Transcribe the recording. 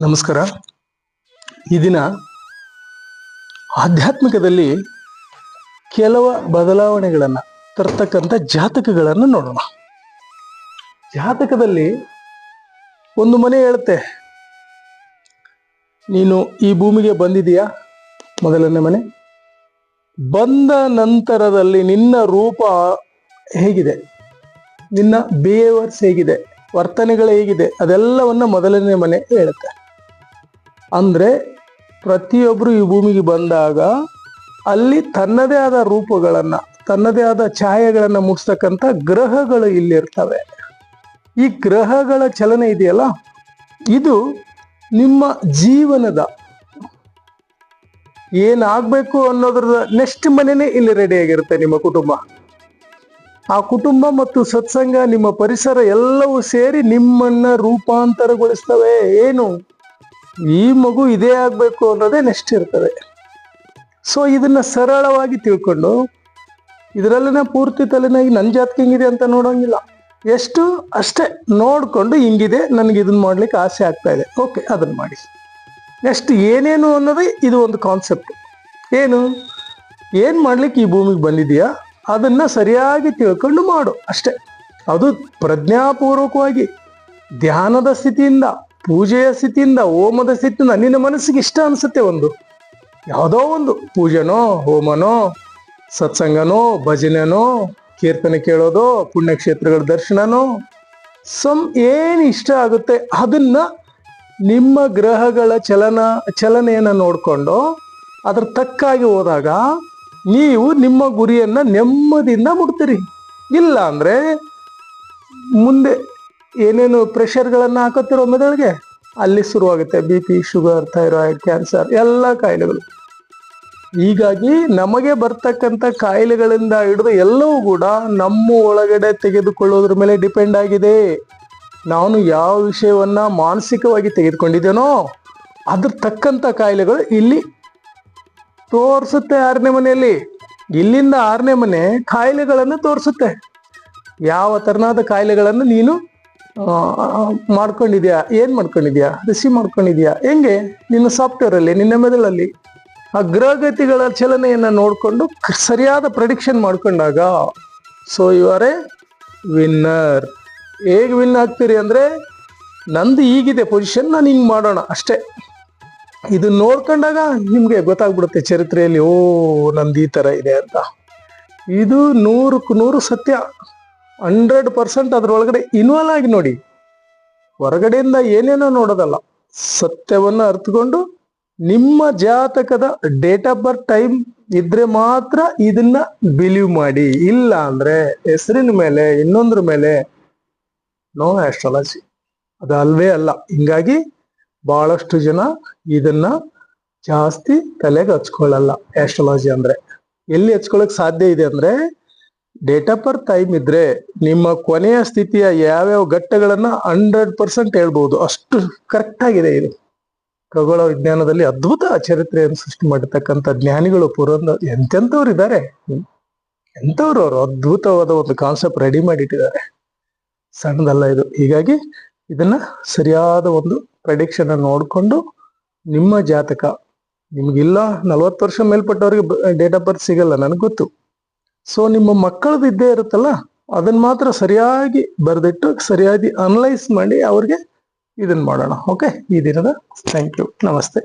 ನಮಸ್ಕಾರ. ಈ ದಿನ ಆಧ್ಯಾತ್ಮಿಕದಲ್ಲಿ ಕೆಲವು ಬದಲಾವಣೆಗಳನ್ನು, ತರ್ತಕ್ಕಂಥ ಜಾತಕಗಳನ್ನು ನೋಡೋಣ. ಜಾತಕದಲ್ಲಿ ಒಂದು ಮನೆ ಹೇಳುತ್ತೆ. ನೀನು ಈ ಭೂಮಿಗೆ ಬಂದಿದೀಯಾ ಮೊದಲನೇ ಮನೆ. ಬಂದ ನಂತರದಲ್ಲಿ ನಿನ್ನ ರೂಪ ಹೇಗಿದೆ? ನಿನ್ನ ಬಿಹೇವರ್ಸ್ ಹೇಗಿದೆ? ವರ್ತನೆಗಳು ಹೇಗಿದೆ? ಅದೆಲ್ಲವನ್ನ ಮೊದಲನೇ ಮನೆ ಹೇಳುತ್ತೆ. ಅಂದ್ರೆ ಪ್ರತಿಯೊಬ್ಬರು ಈ ಭೂಮಿಗೆ ಬಂದಾಗ ಅಲ್ಲಿ ತನ್ನದೇ ಆದ ರೂಪಗಳನ್ನು, ತನ್ನದೇ ಆದ ಛಾಯೆಗಳನ್ನು ಮೂಡಿಸ್ತಕ್ಕಂಥ ಗ್ರಹಗಳು ಇಲ್ಲಿರ್ತವೆ. ಈ ಗ್ರಹಗಳ ಚಲನೆ ಇದೆಯಲ್ಲ? ಇದು ನಿಮ್ಮ ಜೀವನದ. ಏನಾಗಬೇಕು ಅನ್ನೋದ್ರ ನೆಕ್ಸ್ಟ್ ಮನೆಯೇ ಇಲ್ಲಿ ರೆಡಿ ಆಗಿರುತ್ತೆ ನಿಮ್ಮ ಕುಟುಂಬ. ಆ ಕುಟುಂಬ ಮತ್ತು ಸತ್ಸಂಗ, ನಿಮ್ಮ ಪರಿಸರ ಎಲ್ಲವೂ ಸೇರಿ ನಿಮ್ಮನ್ನ ರೂಪಾಂತರಗೊಳಿಸ್ತವೆ. ಏನು? ಈ ಮಗು ಇದೇ ಆಗಬೇಕು ಅನ್ನೋದೇ ನೆಕ್ಸ್ಟ್ ಇರ್ತದೆ. ಸೊ ಇದನ್ನ ಸರಳವಾಗಿ ತಿಳ್ಕೊಂಡು, ಇದರಲ್ಲಿನ ಪೂರ್ತಿ ತಲೆನಾಗಿ ನನ್ನ ಜಾತಕ ಹಿಂಗಿದೆ ಅಂತ ನೋಡೋಂಗಿಲ್ಲ. ಎಷ್ಟು? ಅಷ್ಟೇ. ನೋಡಿಕೊಂಡು ಹಿಂಗಿದೆ, ನನಗೆ ಇದನ್ನ ಮಾಡ್ಲಿಕ್ಕೆ ಆಸೆ ಆಗ್ತಾ ಇದೆ. ಓಕೆ ಅದನ್ನ ಮಾಡಿ. ನೆಕ್ಸ್ಟ್ ಏನೇನು ಅನ್ನೋದೇ ಇದು ಒಂದು ಕಾನ್ಸೆಪ್ಟ್ ಏನು? ಏನು ಮಾಡ್ಲಿಕ್ಕೆ ಈ ಭೂಮಿಗೆ ಬಂದಿದೆಯಾ ಅದನ್ನ ಸರಿಯಾಗಿ ತಿಳ್ಕೊಂಡು ಮಾಡು. ಅಷ್ಟೇ. ಅದು ಪ್ರಜ್ಞಾಪೂರ್ವಕವಾಗಿ, ಧ್ಯಾನದ ಸ್ಥಿತಿಯಿಂದ ಪೂಜೆಯ ಸ್ಥಿತಿಯಿಂದ ಹೋಮದ ಸ್ಥಿತಿಯಿಂದ ನಿನ್ನ ಮನಸ್ಸಿಗೆ ಇಷ್ಟ ಅನ್ಸುತ್ತೆ ಒಂದು. ಯಾವುದೋ ಒಂದು ಪೂಜೆನೋ, ಹೋಮನೋ, ಸತ್ಸಂಗನೋ, ಭಜನೆನೋ, ಕೀರ್ತನೆ ಕೇಳೋದೋ, ಪುಣ್ಯಕ್ಷೇತ್ರಗಳ ದರ್ಶನನೋ ಸಮ್ ಏನು ಇಷ್ಟ ಆಗುತ್ತೆ ಅದನ್ನ ನಿಮ್ಮ ಗ್ರಹಗಳ ಚಲನ, ಚಲನೆಯನ್ನು ನೋಡಿಕೊಂಡು ಅದ್ರ ತಕ್ಕಾಗಿ ಹೋದಾಗ ನೀವು ನಿಮ್ಮ ಗುರಿಯನ್ನ ನೆಮ್ಮದಿಯಿಂದ ಮುಟ್ತೀರಿ. ಇಲ್ಲ ಅಂದ್ರೆ ಮುಂದೆ ಏನೇನು ಪ್ರೆಷರ್ಗಳನ್ನು ಹಾಕುತ್ತಿರೋ ಮೆದುಳಿಗೆ, ಅಲ್ಲಿ ಶುರುವಾಗುತ್ತೆ B P sugar thyroid cancer ಎಲ್ಲ ಕಾಯಿಲೆಗಳು. ಹೀಗಾಗಿ ನಮಗೆ ಬರ್ತಕ್ಕಂಥ ಕಾಯಿಲೆಗಳಿಂದ ಹಿಡಿದು ಎಲ್ಲವೂ ಕೂಡ ನಮ್ಮ ಒಳಗಡೆ ತೆಗೆದುಕೊಳ್ಳೋದ್ರ ಮೇಲೆ ಡಿಪೆಂಡ್ ಆಗಿದೆ. ನಾನು ಯಾವ ವಿಷಯವನ್ನ ಮಾನಸಿಕವಾಗಿ ತೆಗೆದುಕೊಂಡಿದ್ದೇನೋ, ಅದ್ರ ತಕ್ಕಂತ ಕಾಯಿಲೆಗಳು ಇಲ್ಲಿ ತೋರಿಸುತ್ತೆ ಆರನೇ ಮನೆಯಲ್ಲಿ. ಇಲ್ಲಿಂದ ಆರನೇ ಮನೆ ಕಾಯಿಲೆಗಳನ್ನು ತೋರಿಸುತ್ತೆ. ಯಾವ ತರನಾದ ಕಾಯಿಲೆಗಳನ್ನು ನೀನು ಮಾಡ್ಕೊಂಡಿದ್ಯಾ? ಏನ್ ಮಾಡ್ಕೊಂಡಿದ್ಯಾ? ರಿಸೀವ್ ಮಾಡ್ಕೊಂಡಿದ್ಯಾ? ಹೆಂಗೆ? ನಿನ್ನ ಸಾಫ್ಟ್ವೇರ್ ಅಲ್ಲಿ, ನಿನ್ನ ಮೆದುಳಲ್ಲಿ ಆ ಗ್ರಹಗತಿಗಳ ಚಲನೆಯನ್ನ ನೋಡ್ಕೊಂಡು ಸರಿಯಾದ ಪ್ರಡಿಕ್ಷನ್ ಮಾಡ್ಕೊಂಡಾಗ so you are a winner ಹೇಗೆ ವಿನ್ ಆಗ್ತೀರಿ ಅಂದ್ರೆ, ನಂದು ಈಗಿದೆ ಪೊಸಿಷನ್ ನಾನು ಹಿಂಗೆ ಮಾಡೋಣ ಅಷ್ಟೇ. ಇದು ನೋಡ್ಕೊಂಡಾಗ ನಿಮ್ಗೆ ಗೊತ್ತಾಗ್ಬಿಡುತ್ತೆ ಚರಿತ್ರೆಯಲ್ಲಿ, ಓ, ನಂದು ಈ ತರ ಇದೆ ಅಂತ. ಇದು ನೂರಕ್ಕೆ ನೂರು ಸತ್ಯ. ಹಂಡ್ರೆಡ್ ಪರ್ಸೆಂಟ್ ಅದ್ರೊಳಗಡೆ ಇನ್ವಾಲ್ವ್ ಆಗಿ ನೋಡಿ. ಹೊರಗಡೆಯಿಂದ ಏನೇನೋ ನೋಡೋದಲ್ಲ. ಸತ್ಯವನ್ನು ಅರ್ಥಕೊಂಡು ನಿಮ್ಮ ಜಾತಕದ ಡೇಟ್ ಆಫ್ ಬರ್ತ್ ಟೈಮ್ ಇದ್ರೆ ಮಾತ್ರ ಇದನ್ನ ಬಿಲೀವ್ ಮಾಡಿ. ಇಲ್ಲ ಅಂದ್ರೆ ಹೆಸರಿನ ಮೇಲೆ, ಇನ್ನೊಂದ್ರ ಮೇಲೆ ನೋ ಆಸ್ಟ್ರಾಲಜಿ ಅದು ಅಲ್ವೇ ಅಲ್ಲ. ಹಿಂಗಾಗಿ ಬಹಳಷ್ಟು ಜನ ಇದನ್ನ ಜಾಸ್ತಿ ತಲೆಗೆ ಹಚ್ಕೊಳ್ಳಲ್ಲ. ಆಸ್ಟ್ರಾಲಜಿ ಅಂದ್ರೆ. ಎಲ್ಲಿ ಹಚ್ಕೊಳಕ್ ಸಾಧ್ಯ ಇದೆ ಅಂದ್ರೆ ಡೇಟ್ ಆಫ್ ಬರ್ತ್ ಟೈಮ್ ಇದ್ರೆ ನಿಮ್ಮ ಕೊನೆಯ ಸ್ಥಿತಿಯ ಯಾವ್ಯಾವ ಘಟ್ಟಗಳನ್ನ ಹಂಡ್ರೆಡ್ ಪರ್ಸೆಂಟ್ ಹೇಳ್ಬಹುದು ಅಷ್ಟು ಕರೆಕ್ಟ್ ಆಗಿದೆ ಇದು. ಖಗೋಳ ವಿಜ್ಞಾನದಲ್ಲಿ ಅದ್ಭುತ ಚರಿತ್ರೆಯನ್ನು ಸೃಷ್ಟಿ ಮಾಡಿರ್ತಕ್ಕಂಥ ಜ್ಞಾನಿಗಳು ಪುರಂದ ಎಂತೆಂಥವ್ರು ಇದ್ದಾರೆ ಎಂಥವ್ರು ಅವರು ಅದ್ಭುತವಾದ ಒಂದು ಕಾನ್ಸೆಪ್ಟ್ ರೆಡಿ ಮಾಡಿಟ್ಟಿದ್ದಾರೆ. ಸಣ್ಣದಲ್ಲ ಇದು. ಹೀಗಾಗಿ ಇದನ್ನ ಸರಿಯಾದ ಒಂದು ಪ್ರೆಡಿಕ್ಷನ್ ನೋಡಿಕೊಂಡು ನಿಮ್ಮ ಜಾತಕ, ನಿಮ್ಗಿಲ್ಲ ನಲ್ವತ್ತು ವರ್ಷ ಮೇಲ್ಪಟ್ಟವ್ರಿಗೆ ಡೇಟ್ ಆಫ್ ಬರ್ತ್ ಸಿಗಲ್ಲ, ನನಗೆ ಗೊತ್ತು. ಸೊ ನಿಮ್ಮ ಮಕ್ಕಳದ್ದು ಇದ್ದೇ ಇರುತ್ತಲ್ಲ, ಅದನ್ನ ಮಾತ್ರ ಸರಿಯಾಗಿ ಬರೆದಿಟ್ಟು, ಸರಿಯಾಗಿ ಅನಲೈಸ್ ಮಾಡಿ ಅವ್ರಿಗೆ ಇದನ್ನ ಮಾಡೋಣ. ಓಕೆ ಈ ದಿನದ ಥ್ಯಾಂಕ್ ಯು ನಮಸ್ತೆ.